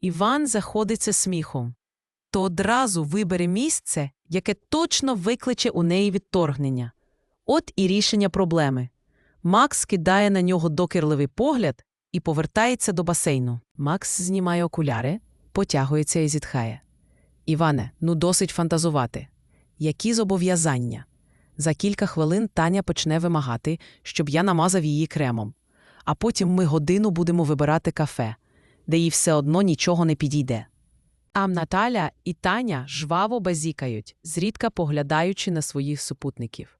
Іван заходиться сміхом. То одразу вибере місце, яке точно викличе у неї відторгнення. От і рішення проблеми. Макс кидає на нього докірливий погляд і повертається до басейну. Макс знімає окуляри, потягується і зітхає. Іване, ну досить фантазувати. Які зобов'язання? За кілька хвилин Таня почне вимагати, щоб я намазав її кремом. А потім ми годину будемо вибирати кафе, де їй все одно нічого не підійде. А Наталя і Таня жваво базікають, зрідка поглядаючи на своїх супутників.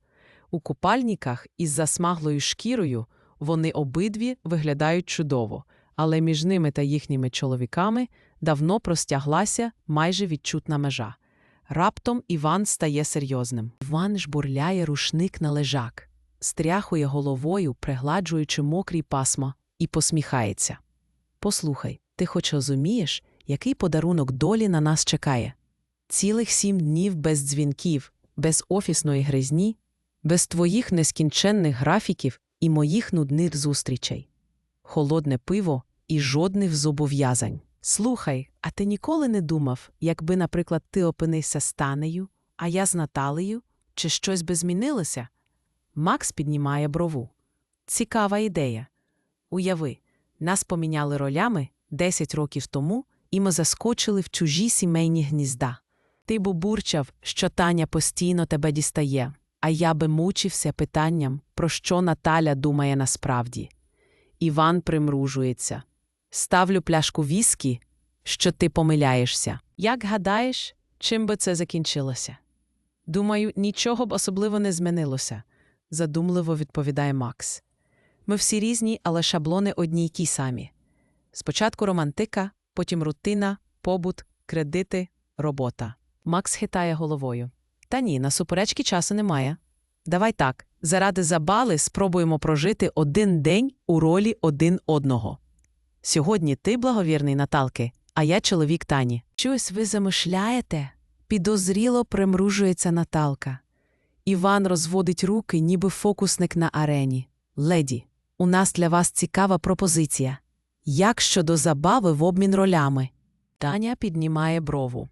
У купальниках із засмаглою шкірою вони обидві виглядають чудово, але між ними та їхніми чоловіками давно простяглася майже відчутна межа. Раптом Іван стає серйозним. Іван жбурляє рушник на лежак, стряхує головою, пригладжуючи мокрі пасма, і посміхається. Послухай, ти хоч розумієш, який подарунок долі на нас чекає? Цілих сім днів без дзвінків, без офісної гризні, без твоїх нескінченних графіків і моїх нудних зустрічей. Холодне пиво і жодних зобов'язань. Слухай, а ти ніколи не думав, якби, наприклад, ти опинився з Танею, а я з Наталею, чи щось би змінилося? Макс піднімає брову. Цікава ідея. Уяви, нас поміняли ролями 10 років тому, і ми заскочили в чужі сімейні гнізда. Ти б бурчав, що Таня постійно тебе дістає, а я би мучився питанням, про що Наталя думає насправді. Іван примружується. Ставлю пляшку віскі, що ти помиляєшся. Як гадаєш, чим би це закінчилося? Думаю, нічого б особливо не змінилося, задумливо відповідає Макс. Ми всі різні, але шаблони одні й ті самі. Спочатку романтика, потім рутина, побут, кредити, робота. Макс хитає головою. Та ні, на суперечки часу немає. Давай так, заради забали спробуємо прожити один день у ролі один одного. Сьогодні ти благовірний Наталки, а я чоловік Тані. Щось ви замишляєте? Підозріло примружується Наталка. Іван розводить руки, ніби фокусник на арені. Леді, у нас для вас цікава пропозиція. Як щодо забави в обмін ролями? Таня піднімає брову.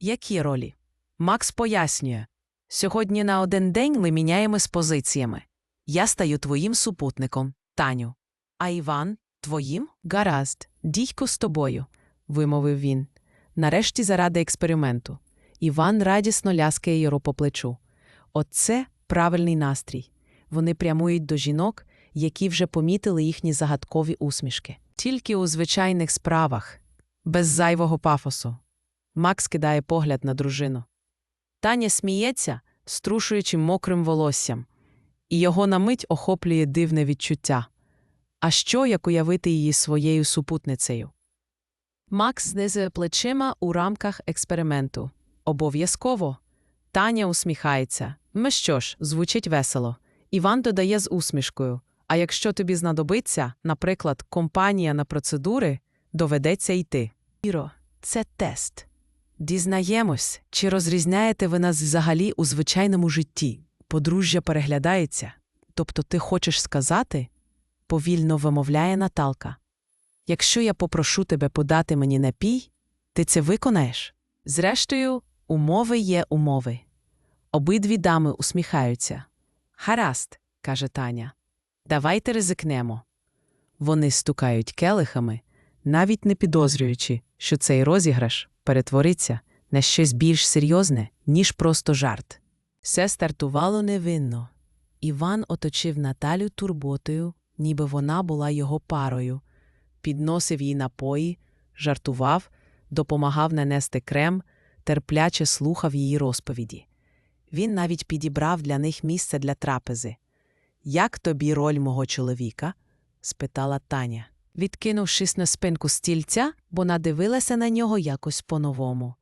Які ролі? Макс пояснює. Сьогодні на один день ми міняємось позиціями. Я стаю твоїм супутником, Таню. А Іван твоїм? Гаразд, дідько з тобою, вимовив він. Нарешті заради експерименту. Іван радісно ляскає його по плечу. Оце правильний настрій. Вони прямують до жінок, які вже помітили їхні загадкові усмішки. Тільки у звичайних справах, без зайвого пафосу. Макс кидає погляд на дружину. Таня сміється, струшуючи мокрим волоссям, і його на мить охоплює дивне відчуття. А що, як уявити її своєю супутницею? Макс знизує плечима у рамках експерименту. Обов'язково. Таня усміхається. Ми що ж, звучить весело. Іван додає з усмішкою. А якщо тобі знадобиться, наприклад, компанія на процедури, доведеться йти. Іро, це тест. Дізнаємось, чи розрізняєте ви нас взагалі у звичайному житті. Подружжя переглядається. Тобто ти хочеш сказати? повільно вимовляє Наталка. Якщо я попрошу тебе подати мені напій, ти це виконаєш? Зрештою, умови є умови. Обидві дами усміхаються. Гаразд, каже Таня. Давайте ризикнемо. Вони стукають келихами, навіть не підозрюючи, що цей розіграш перетвориться на щось більш серйозне, ніж просто жарт. Все стартувало невинно. Іван оточив Наталю турботою, ніби вона була його парою, підносив їй напої, жартував, допомагав нанести крем, терпляче слухав її розповіді. Він навіть підібрав для них місце для трапези. Як тобі роль мого чоловіка? спитала Таня, відкинувшись на спинку стільця, бо надивилася на нього якось по-новому.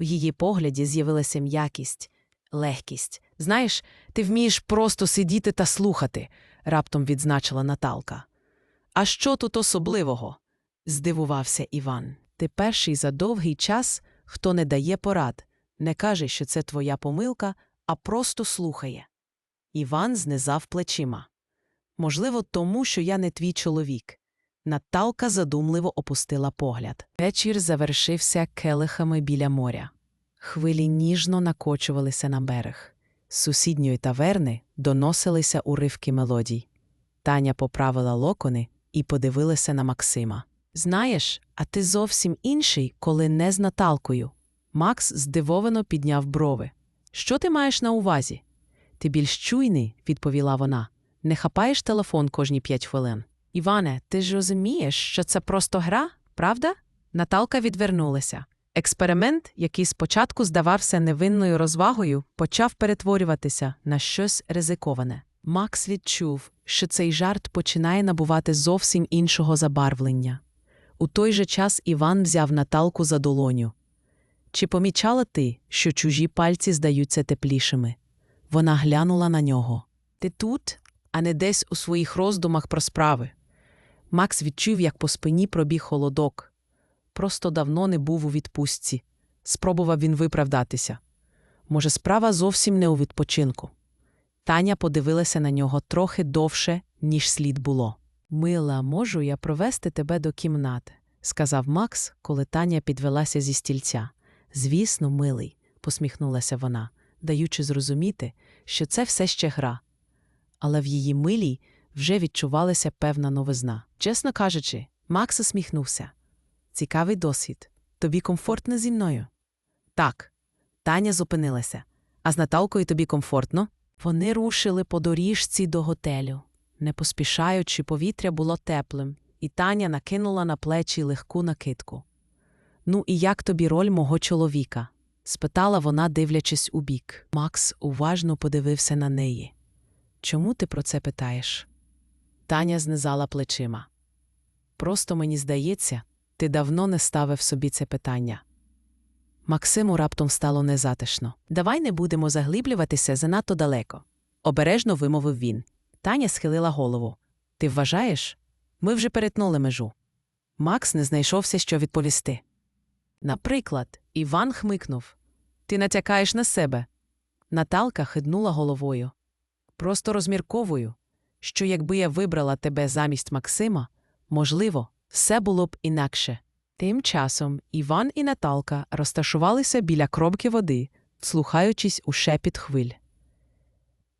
В її погляді з'явилася м'якість, легкість. Знаєш, ти вмієш просто сидіти та слухати, раптом відзначила Наталка. А що тут особливого? здивувався Іван. Ти перший за довгий час, хто не дає порад, не каже, що це твоя помилка, а просто слухає. Іван знизав плечима. Можливо, тому, що я не твій чоловік. Наталка задумливо опустила погляд. Вечір завершився келихами біля моря. Хвилі ніжно накочувалися на берег. З сусідньої таверни доносилися уривки мелодій. Таня поправила локони і подивилася на Максима. Знаєш, а ти зовсім інший, коли не з Наталкою. Макс здивовано підняв брови. Що ти маєш на увазі? Ти більш чуйний, відповіла вона. Не хапаєш телефон кожні п'ять хвилин. Іване, ти ж розумієш, що це просто гра, правда? Наталка відвернулася. Експеримент, який спочатку здавався невинною розвагою, почав перетворюватися на щось ризиковане. Макс відчув, що цей жарт починає набувати зовсім іншого забарвлення. У той же час Іван взяв Наталку за долоню. Чи помічала ти, що чужі пальці здаються теплішими? Вона глянула на нього. Ти тут, а не десь у своїх роздумах про справи. Макс відчув, як по спині пробіг холодок. Просто давно не був у відпустці. Спробував він виправдатися. Може, справа зовсім не у відпочинку. Таня подивилася на нього трохи довше, ніж слід було. Мила, можу я провести тебе до кімнати, сказав Макс, коли Таня підвелася зі стільця. Звісно, милий, посміхнулася вона, даючи зрозуміти, що це все ще гра. Але в її милій вже відчувалася певна новизна. Чесно кажучи, Макс усміхнувся. Цікавий досвід. Тобі комфортно зі мною? Так. Таня зупинилася. А з Наталкою тобі комфортно? Вони рушили по доріжці до готелю. Не поспішаючи, повітря було теплим, і Таня накинула на плечі легку накидку. Ну, і як тобі роль мого чоловіка? Спитала вона, дивлячись у бік. Макс уважно подивився на неї. Чому ти про це питаєш? Таня знизала плечима. Просто мені здається, ти давно не ставив собі це питання. Максиму раптом стало незатишно. Давай не будемо заглиблюватися занадто далеко. Обережно вимовив він. Таня схилила голову. Ти вважаєш? Ми вже перетнули межу. Макс не знайшовся, що відповісти. Наприклад, Іван хмикнув. Ти натякаєш на себе. Наталка хиднула головою. Просто розмірковую, що якби я вибрала тебе замість Максима, можливо, все було б інакше. Тим часом Іван і Наталка розташувалися біля кромки води, слухаючись у шепіт хвиль.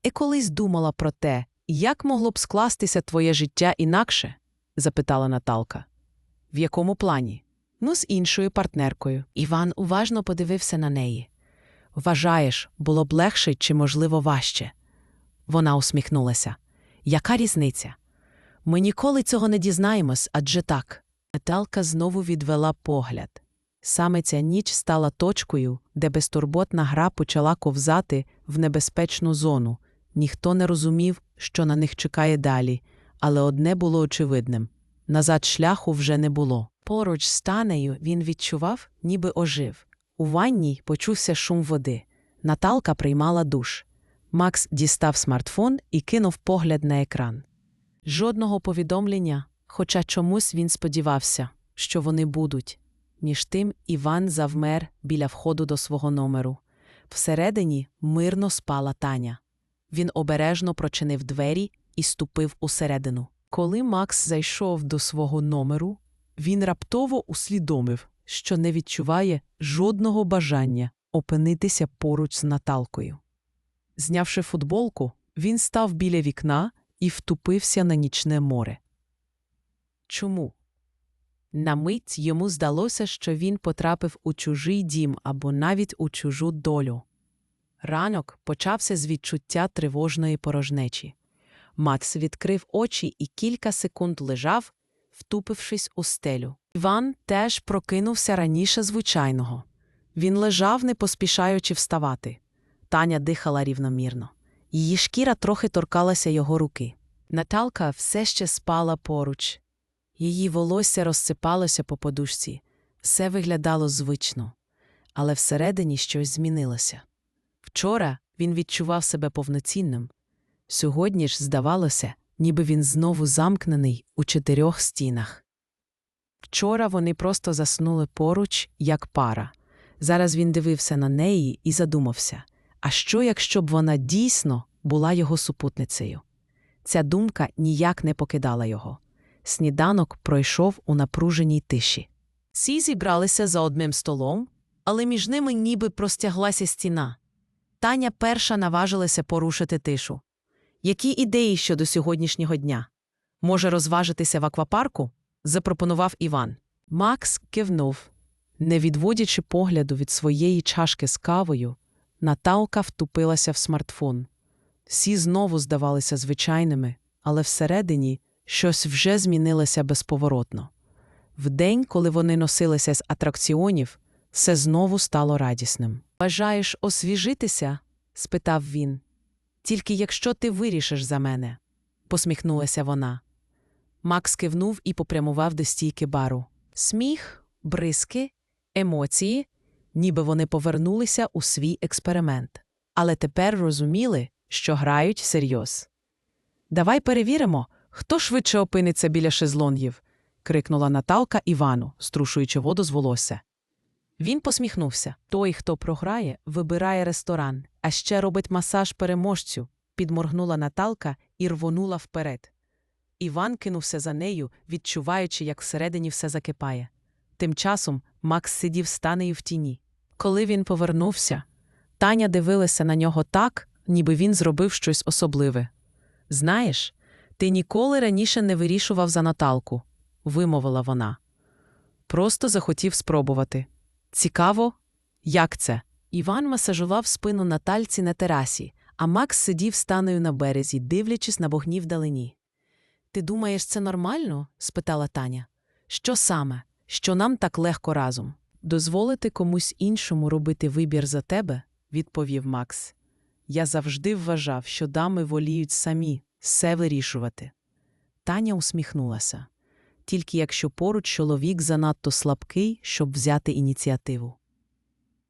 І колись думала про те, як могло б скластися твоє життя інакше? запитала Наталка. В якому плані? Ну, з іншою партнеркою. Іван уважно подивився на неї. Вважаєш, було б легше чи, можливо, важче? Вона усміхнулася. Яка різниця? Ми ніколи цього не дізнаємось, адже так. Наталка знову відвела погляд. Саме ця ніч стала точкою, де безтурботна гра почала ковзати в небезпечну зону. Ніхто не розумів, що на них чекає далі, але одне було очевидним назад шляху вже не було. Поруч з танею він відчував, ніби ожив. У ванній почувся шум води. Наталка приймала душ. Макс дістав смартфон і кинув погляд на екран. Жодного повідомлення, хоча чомусь він сподівався, що вони будуть. Між тим Іван завмер біля входу до свого номеру. Всередині мирно спала Таня. Він обережно прочинив двері і ступив усередину. Коли Макс зайшов до свого номеру, він раптово усвідомив, що не відчуває жодного бажання опинитися поруч з Наталкою. Знявши футболку, він став біля вікна і втупився на нічне море. Чому? На мить йому здалося, що він потрапив у чужий дім або навіть у чужу долю. Ранок почався з відчуття тривожної порожнечі. Макс відкрив очі і кілька секунд лежав, втупившись у стелю. Іван теж прокинувся раніше звичайного. Він лежав, не поспішаючи вставати. Таня дихала рівномірно. Її шкіра трохи торкалася його руки. Наталка все ще спала поруч. Її волосся розсипалося по подушці. Все виглядало звично, але всередині щось змінилося. Вчора він відчував себе повноцінним. Сьогодні ж здавалося, ніби він знову замкнений у чотирьох стінах. Вчора вони просто заснули поруч, як пара. Зараз він дивився на неї і задумався а що, якщо б вона дійсно була його супутницею? Ця думка ніяк не покидала його. Сніданок пройшов у напруженій тиші. Всі зібралися за одним столом, але між ними ніби простяглася стіна. Таня перша наважилася порушити тишу. Які ідеї щодо сьогоднішнього дня? Може розважитися в аквапарку? запропонував Іван. Макс кивнув. Не відводячи погляду від своєї чашки з кавою, Наталка втупилася в смартфон. Всі знову здавалися звичайними, але всередині щось вже змінилося безповоротно. Вдень, коли вони носилися з атракціонів, все знову стало радісним. Бажаєш освіжитися? спитав він. Тільки якщо ти вирішиш за мене, посміхнулася вона. Макс кивнув і попрямував до стійки бару. Сміх, бризки, емоції, ніби вони повернулися у свій експеримент, але тепер розуміли, що грають серйоз. Давай перевіримо, хто швидше опиниться біля шезлонгів, крикнула Наталка Івану, струшуючи воду з волосся. Він посміхнувся. Той, хто програє, вибирає ресторан, а ще робить масаж переможцю, підморгнула Наталка і рвонула вперед. Іван кинувся за нею, відчуваючи, як всередині все закипає. Тим часом Макс сидів станею в тіні. Коли він повернувся, Таня дивилася на нього так, ніби він зробив щось особливе. Знаєш, ти ніколи раніше не вирішував за Наталку, вимовила вона. Просто захотів спробувати. Цікаво, як це? Іван масажував спину Натальці на терасі, а Макс сидів станею на березі, дивлячись на вогні вдалині. Ти думаєш, це нормально? спитала Таня. Що саме? Що нам так легко разом? Дозволити комусь іншому робити вибір за тебе, відповів Макс. Я завжди вважав, що дами воліють самі все вирішувати. Таня усміхнулася. Тільки якщо поруч чоловік занадто слабкий, щоб взяти ініціативу.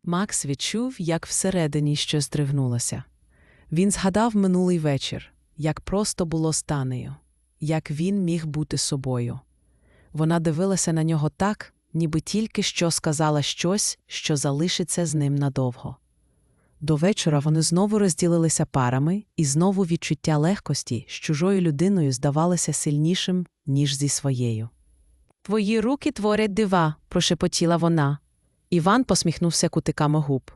Макс відчув, як всередині щось здригнулося. Він згадав минулий вечір, як просто було з Танею, як він міг бути собою. Вона дивилася на нього так, ніби тільки що сказала щось, що залишиться з ним надовго. До вечора вони знову розділилися парами, і знову відчуття легкості з чужою людиною здавалося сильнішим, ніж зі своєю. Твої руки творять дива, прошепотіла вона. Іван посміхнувся кутиками губ.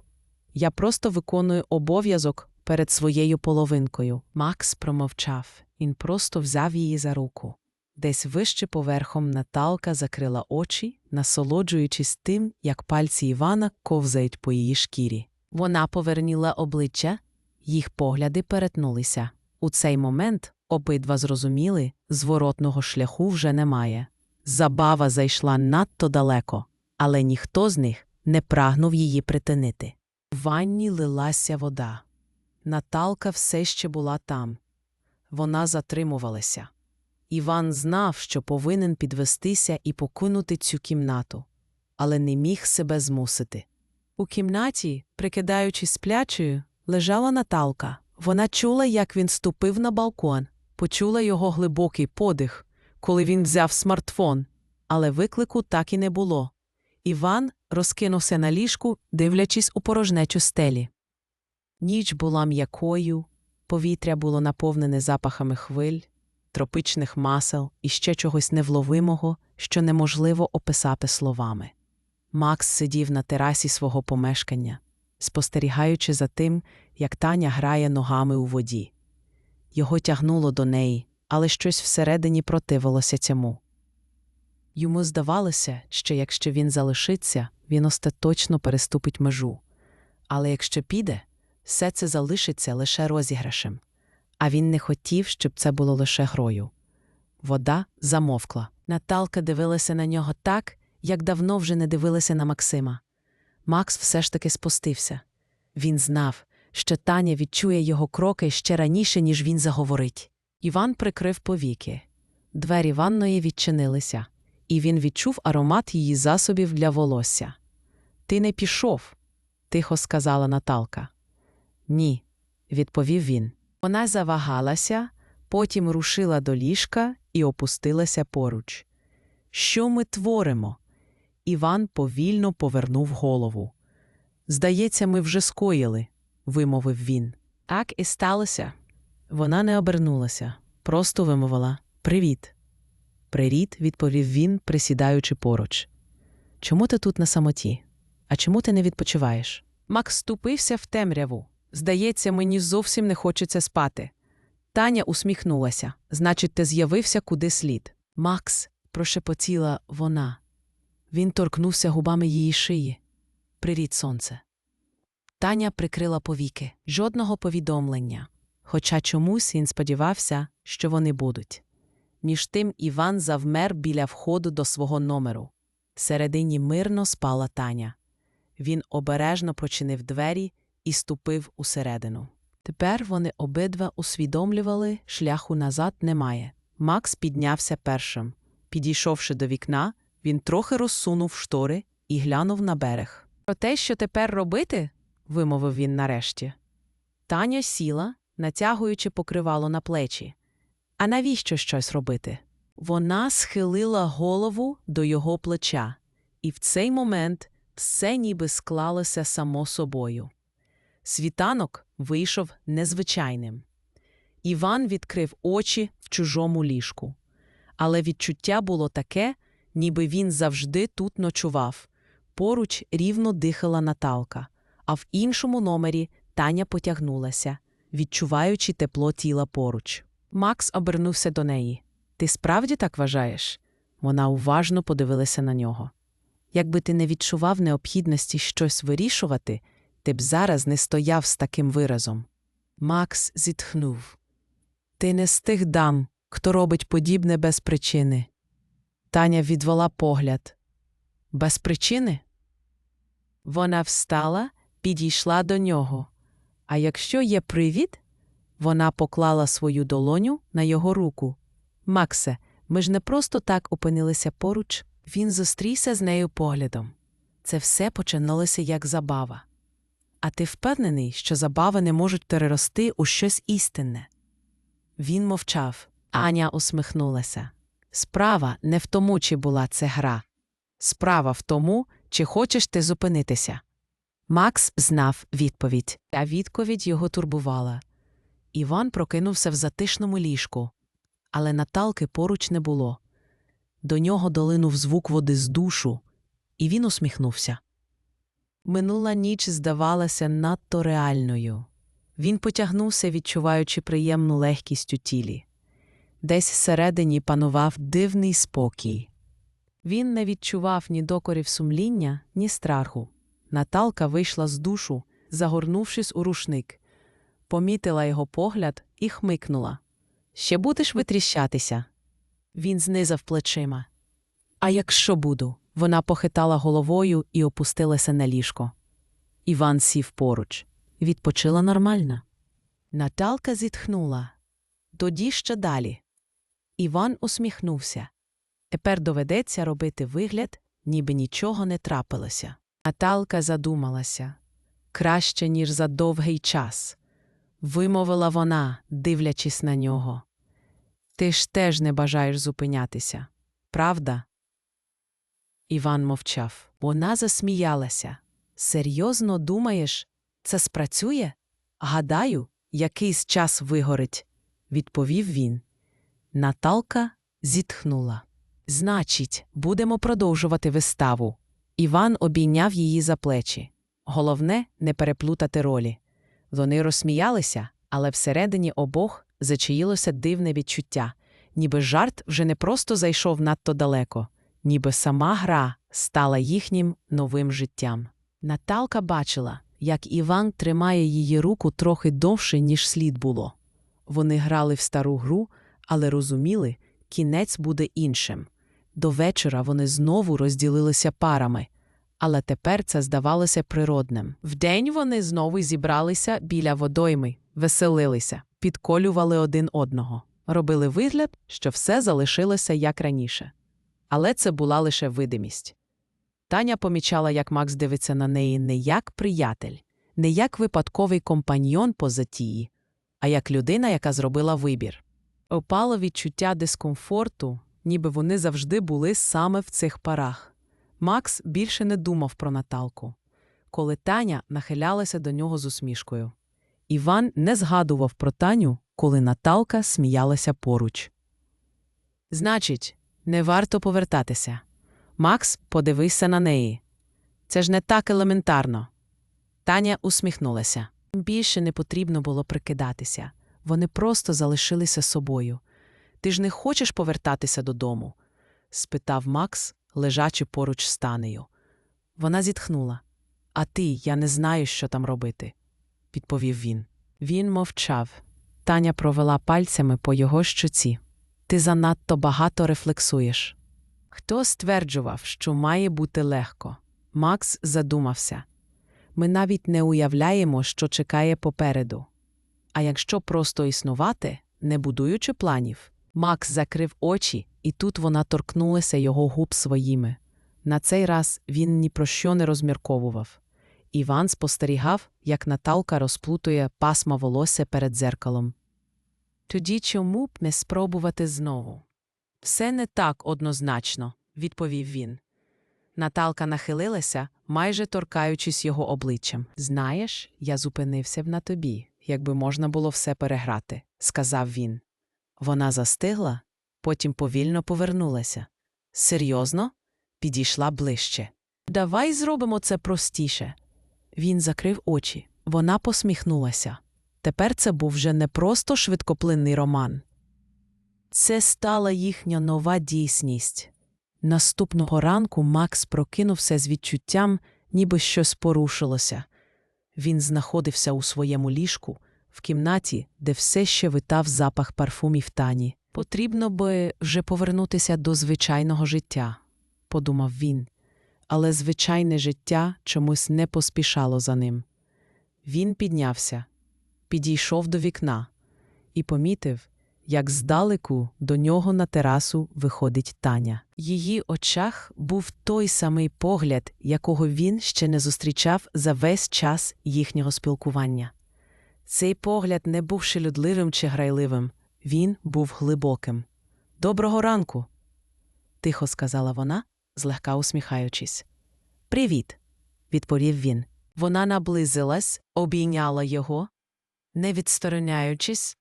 Я просто виконую обов'язок перед своєю половинкою. Макс промовчав. Він просто взяв її за руку. Десь вище поверхом Наталка закрила очі, насолоджуючись тим, як пальці Івана ковзають по її шкірі. Вона поверніла обличчя, їх погляди перетнулися. У цей момент обидва зрозуміли, зворотного шляху вже немає. Забава зайшла надто далеко, але ніхто з них не прагнув її притинити. В ванні лилася вода. Наталка все ще була там. Вона затримувалася. Іван знав, що повинен підвестися і покинути цю кімнату, але не міг себе змусити. У кімнаті, прикидаючись сплячою, лежала Наталка. Вона чула, як він ступив на балкон, почула його глибокий подих, коли він взяв смартфон, але виклику так і не було. Іван розкинувся на ліжку, дивлячись у порожнечу стелі. Ніч була м'якою, повітря було наповнене запахами хвиль, тропичних масел і ще чогось невловимого, що неможливо описати словами. Макс сидів на терасі свого помешкання, спостерігаючи за тим, як Таня грає ногами у воді. Його тягнуло до неї, але щось всередині противилося цьому. Йому здавалося, що якщо він залишиться, він остаточно переступить межу. Але якщо піде, все це залишиться лише розіграшем. А він не хотів, щоб це було лише грою. Вода замовкла. Наталка дивилася на нього так, як давно вже не дивилася на Максима. Макс все ж таки спустився. Він знав, що Таня відчує його кроки ще раніше, ніж він заговорить. Іван прикрив повіки. Двері ванної відчинилися, і він відчув аромат її засобів для волосся. Ти не пішов, тихо сказала Наталка. Ні, відповів він. Вона завагалася, потім рушила до ліжка і опустилася поруч. Що ми творимо? Іван повільно повернув голову. Здається, ми вже скоїли, вимовив він. Так і сталося. Вона не обернулася, просто вимовила Привіт. Прирід, відповів він, присідаючи поруч. Чому ти тут на самоті? А чому ти не відпочиваєш? Макс ступився в темряву. Здається, мені зовсім не хочеться спати. Таня усміхнулася. Значить, ти з'явився куди слід. Макс, прошепотіла вона. Він торкнувся губами її шиї. Прирід сонце. Таня прикрила повіки. Жодного повідомлення. Хоча чомусь він сподівався, що вони будуть. Між тим Іван завмер біля входу до свого номеру. Всередині мирно спала Таня. Він обережно прочинив двері і ступив усередину. Тепер вони обидва усвідомлювали, шляху назад немає. Макс піднявся першим. Підійшовши до вікна, він трохи розсунув штори і глянув на берег. Про те, що тепер робити? вимовив він нарешті. Таня сіла, натягуючи покривало на плечі. А навіщо щось робити? Вона схилила голову до його плеча, і в цей момент все ніби склалося само собою. Світанок вийшов незвичайним. Іван відкрив очі в чужому ліжку. Але відчуття було таке, ніби він завжди тут ночував. Поруч рівно дихала Наталка, а в іншому номері Таня потягнулася, відчуваючи тепло тіла поруч. Макс обернувся до неї. Ти справді так вважаєш? Вона уважно подивилася на нього. Якби ти не відчував необхідності щось вирішувати, ти б зараз не стояв з таким виразом. Макс зітхнув. Ти не з тих дам, хто робить подібне без причини. Таня відвела погляд. Без причини? Вона встала, підійшла до нього. А якщо є привід, вона поклала свою долоню на його руку. Максе, ми ж не просто так опинилися поруч. Він зустрівся з нею поглядом. Це все починалося як забава. А ти впевнений, що забави не можуть перерости у щось істинне? Він мовчав. Аня усміхнулася. Справа не в тому, чи була це гра. Справа в тому, чи хочеш ти зупинитися. Макс знав відповідь, а відповідь його турбувала. Іван прокинувся в затишному ліжку, але Наталки поруч не було. До нього долинув звук води з душу, і він усміхнувся. Минула ніч здавалася надто реальною. Він потягнувся, відчуваючи приємну легкість у тілі. Десь всередині панував дивний спокій. Він не відчував ні докорів сумління, ні страху. Наталка вийшла з душу, загорнувшись у рушник, помітила його погляд і хмикнула. Ще будеш витріщатися? Він знизав плечима. А якщо буду? Вона похитала головою і опустилася на ліжко. Іван сів поруч. Відпочила нормально. Наталка зітхнула. Тоді ще далі. Іван усміхнувся. Тепер доведеться робити вигляд, ніби нічого не трапилося. Наталка задумалася краще, ніж за довгий час. Вимовила вона, дивлячись на нього. Ти ж теж не бажаєш зупинятися, правда? Іван мовчав. Вона засміялася. Серйозно думаєш, це спрацює? Гадаю, якийсь час вигорить, відповів він. Наталка зітхнула. Значить, будемо продовжувати виставу. Іван обійняв її за плечі. Головне не переплутати ролі. Вони розсміялися, але всередині обох зачаїлося дивне відчуття, ніби жарт вже не просто зайшов надто далеко, ніби сама гра стала їхнім новим життям. Наталка бачила, як Іван тримає її руку трохи довше, ніж слід було. Вони грали в стару гру, але розуміли, кінець буде іншим. До вечора вони знову розділилися парами, але тепер це здавалося природним. Вдень вони знову зібралися біля водойми, веселилися, підколювали один одного, робили вигляд, що все залишилося як раніше. Але це була лише видимість. Таня помічала, як Макс дивиться на неї не як приятель, не як випадковий компаньйон по затії, а як людина, яка зробила вибір. Опало відчуття дискомфорту, ніби вони завжди були саме в цих парах. Макс більше не думав про Наталку, коли Таня нахилялася до нього з усмішкою. Іван не згадував про Таню, коли Наталка сміялася поруч. Значить, Не варто повертатися. Макс подивився на неї. Це ж не так елементарно. Таня усміхнулася. Більше не потрібно було прикидатися. Вони просто залишилися собою. Ти ж не хочеш повертатися додому? спитав Макс, лежачи поруч з Танею. Вона зітхнула. А ти, я не знаю, що там робити, відповів він. Він мовчав. Таня провела пальцями по його щоці. Ти занадто багато рефлексуєш. Хто стверджував, що має бути легко? Макс задумався. Ми навіть не уявляємо, що чекає попереду. А якщо просто існувати, не будуючи планів, Макс закрив очі, і тут вона торкнулася його губ своїми. На цей раз він ні про що не розмірковував. Іван спостерігав, як Наталка розплутує пасма волосся перед дзеркалом. Тоді чому б не спробувати знову? Все не так однозначно, відповів він. Наталка нахилилася, майже торкаючись його обличчям. Знаєш, я зупинився б на тобі, якби можна було все переграти, сказав він. Вона застигла, потім повільно повернулася. Серйозно? Підійшла ближче. Давай зробимо це простіше. Він закрив очі. Вона посміхнулася. Тепер це був вже не просто швидкоплинний роман. Це стала їхня нова дійсність. Наступного ранку Макс прокинувся з відчуттям, ніби щось порушилося. Він знаходився у своєму ліжку, в кімнаті, де все ще витав запах парфумів тані. Потрібно би вже повернутися до звичайного життя, подумав він, але звичайне життя чомусь не поспішало за ним. Він піднявся, підійшов до вікна і помітив, як здалеку до нього на терасу виходить Таня. Її очах був той самий погляд, якого він ще не зустрічав за весь час їхнього спілкування. Цей погляд не був шелюдливим чи грайливим, він був глибоким. Доброго ранку, тихо сказала вона, злегка усміхаючись. Привіт, відповів він. Вона наблизилась, обійняла його, не відстороняючись,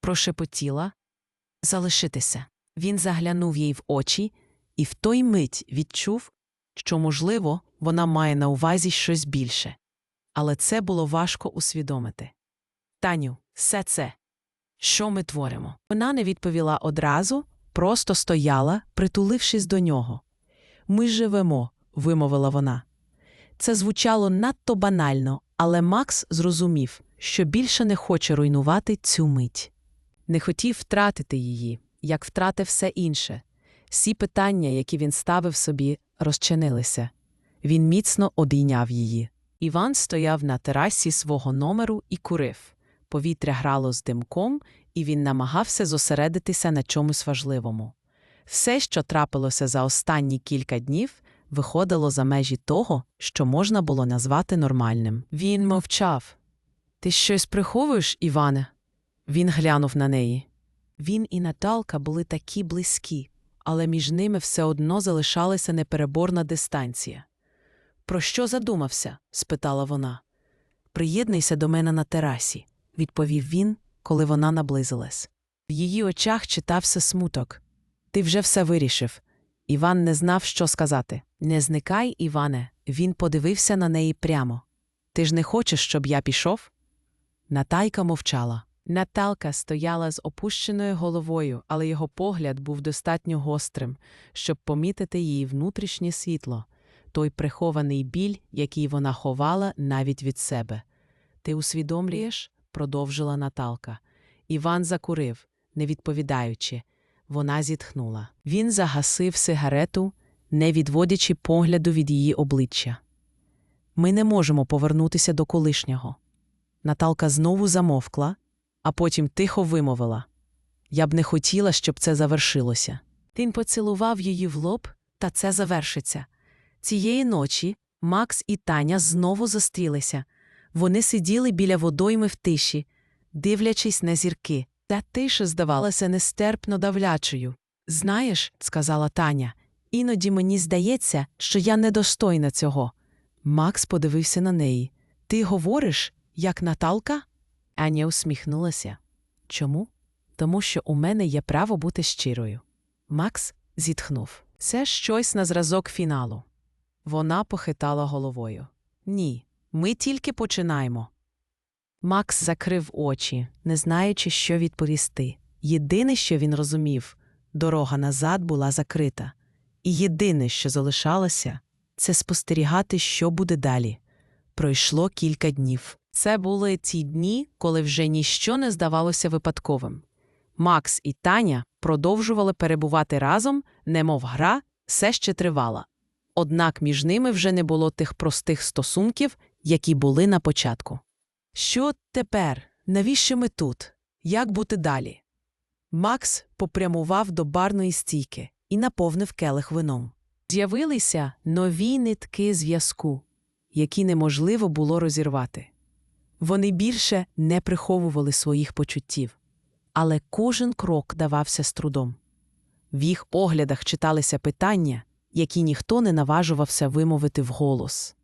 прошепотіла залишитися. Він заглянув їй в очі і в той мить відчув, що, можливо, вона має на увазі щось більше. Але це було важко усвідомити. Таню, все це. Що ми творимо? Вона не відповіла одразу, просто стояла, притулившись до нього. Ми живемо, вимовила вона. Це звучало надто банально, але Макс зрозумів, що більше не хоче руйнувати цю мить. Не хотів втратити її, як втратив все інше. Всі питання, які він ставив собі, розчинилися. Він міцно обійняв її. Іван стояв на терасі свого номеру і курив. Повітря грало з димком, і він намагався зосередитися на чомусь важливому. Все, що трапилося за останні кілька днів, виходило за межі того, що можна було назвати нормальним. Він мовчав. Ти щось приховуєш, Іване? Він глянув на неї. Він і Наталка були такі близькі, але між ними все одно залишалася непереборна дистанція. Про що задумався? спитала вона. Приєднуйся до мене на терасі, відповів він, коли вона наблизилась. В її очах читався смуток. Ти вже все вирішив. Іван не знав, що сказати. Не зникай, Іване, він подивився на неї прямо. Ти ж не хочеш, щоб я пішов? Натайка мовчала. Наталка стояла з опущеною головою, але його погляд був достатньо гострим, щоб помітити її внутрішнє світло, той прихований біль, який вона ховала навіть від себе. Ти усвідомлюєш? Продовжила Наталка. Іван закурив, не відповідаючи. Вона зітхнула. Він загасив сигарету, не відводячи погляду від її обличчя. Ми не можемо повернутися до колишнього. Наталка знову замовкла, а потім тихо вимовила Я б не хотіла, щоб це завершилося. Він поцілував її в лоб, та це завершиться. Цієї ночі Макс і Таня знову зустрілися. Вони сиділи біля водойми в тиші, дивлячись на зірки. Та тиша здавалася нестерпно давлячою. Знаєш, сказала Таня, іноді мені здається, що я недостойна цього. Макс подивився на неї. Ти говориш, як Наталка? Аня усміхнулася. Чому? Тому що у мене є право бути щирою. Макс зітхнув. Це щось на зразок фіналу. Вона похитала головою. Ні, ми тільки починаємо. Макс закрив очі, не знаючи, що відповісти. Єдине, що він розумів, дорога назад була закрита. І єдине, що залишалося, це спостерігати, що буде далі. Пройшло кілька днів. Це були ті дні, коли вже ніщо не здавалося випадковим. Макс і Таня продовжували перебувати разом, немов гра все ще тривала. Однак між ними вже не було тих простих стосунків, які були на початку. Що тепер? Навіщо ми тут? Як бути далі? Макс попрямував до барної стійки і наповнив келих вином. З'явилися нові нитки зв'язку, які неможливо було розірвати. Вони більше не приховували своїх почуттів, але кожен крок давався з трудом. В їх оглядах читалися питання, які ніхто не наважувався вимовити вголос.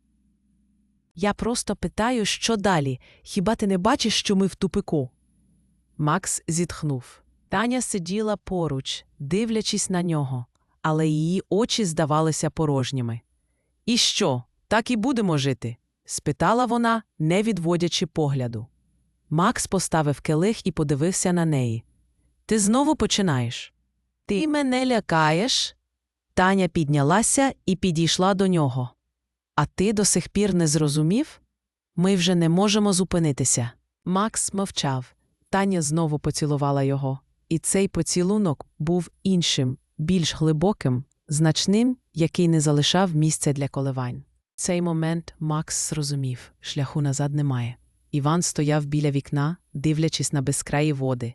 Я просто питаю, що далі? Хіба ти не бачиш, що ми в тупику? Макс зітхнув. Таня сиділа поруч, дивлячись на нього, але її очі здавалися порожніми. І що, так і будемо жити? спитала вона, не відводячи погляду. Макс поставив келих і подивився на неї. Ти знову починаєш. Ти мене лякаєш? Таня піднялася і підійшла до нього. А ти до сих пір не зрозумів? Ми вже не можемо зупинитися. Макс мовчав. Таня знову поцілувала його. І цей поцілунок був іншим, більш глибоким, значним, який не залишав місця для коливань. Цей момент Макс зрозумів шляху назад немає. Іван стояв біля вікна, дивлячись на безкраї води.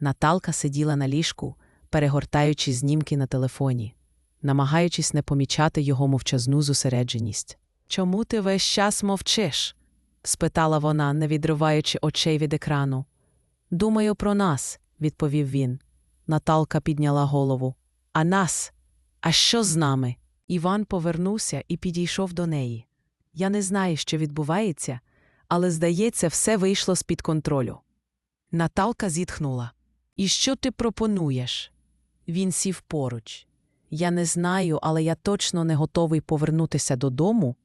Наталка сиділа на ліжку, перегортаючи знімки на телефоні, намагаючись не помічати його мовчазну зосередженість. Чому ти весь час мовчиш? спитала вона, не відриваючи очей від екрану. Думаю про нас, відповів він. Наталка підняла голову. А нас? А що з нами? Іван повернувся і підійшов до неї. Я не знаю, що відбувається, але, здається, все вийшло з-під контролю. Наталка зітхнула. І що ти пропонуєш? Він сів поруч. Я не знаю, але я точно не готовий повернутися додому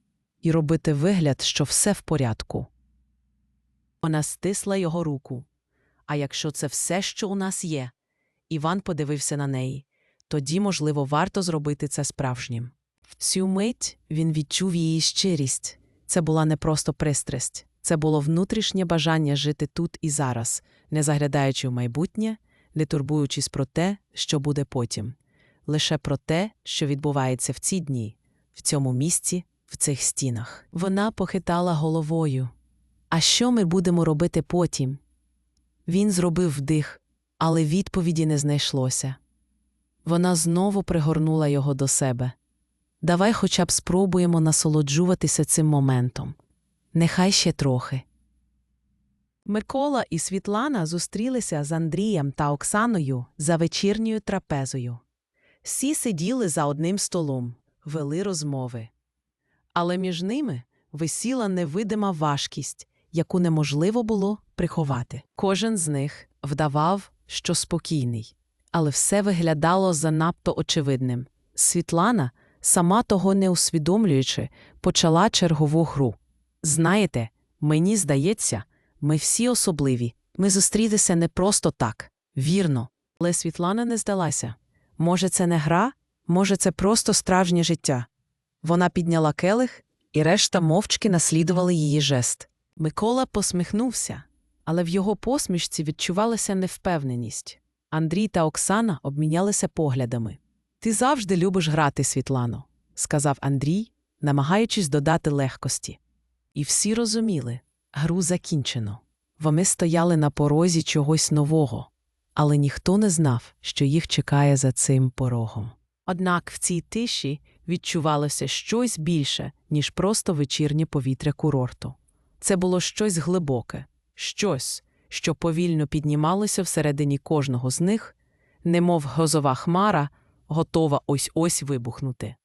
і робити вигляд, що все в порядку. Вона стисла його руку. А якщо це все, що у нас є, Іван подивився на неї, тоді, можливо, варто зробити це справжнім. В цю мить він відчув її щирість. Це була не просто пристрасть, це було внутрішнє бажання жити тут і зараз, не заглядаючи в майбутнє, не турбуючись про те, що буде потім, лише про те, що відбувається в ці дні, в цьому місці, в цих стінах. Вона похитала головою. А що ми будемо робити потім? Він зробив вдих, але відповіді не знайшлося. Вона знову пригорнула його до себе. Давай хоча б спробуємо насолоджуватися цим моментом. Нехай ще трохи. Микола і Світлана зустрілися з Андрієм та Оксаною за вечірньою трапезою. Всі сиділи за одним столом, вели розмови. Але між ними висіла невидима важкість, яку неможливо було приховати. Кожен з них вдавав, що спокійний, але все виглядало занадто очевидним. Світлана, сама того не усвідомлюючи, почала чергову гру. Знаєте, мені здається, ми всі особливі. Ми зустрілися не просто так, вірно. Але Світлана не здалася. Може, це не гра, може, це просто справжнє життя. Вона підняла келих, і решта мовчки наслідували її жест. Микола посміхнувся, але в його посмішці відчувалася невпевненість. Андрій та Оксана обмінялися поглядами. Ти завжди любиш грати, Світлано, сказав Андрій, намагаючись додати легкості. І всі розуміли гру закінчено. Вони стояли на порозі чогось нового, але ніхто не знав, що їх чекає за цим порогом. Однак в цій тиші відчувалося щось більше, ніж просто вечірнє повітря курорту. Це було щось глибоке, щось, що повільно піднімалося всередині кожного з них, немов грозова хмара, готова ось ось вибухнути.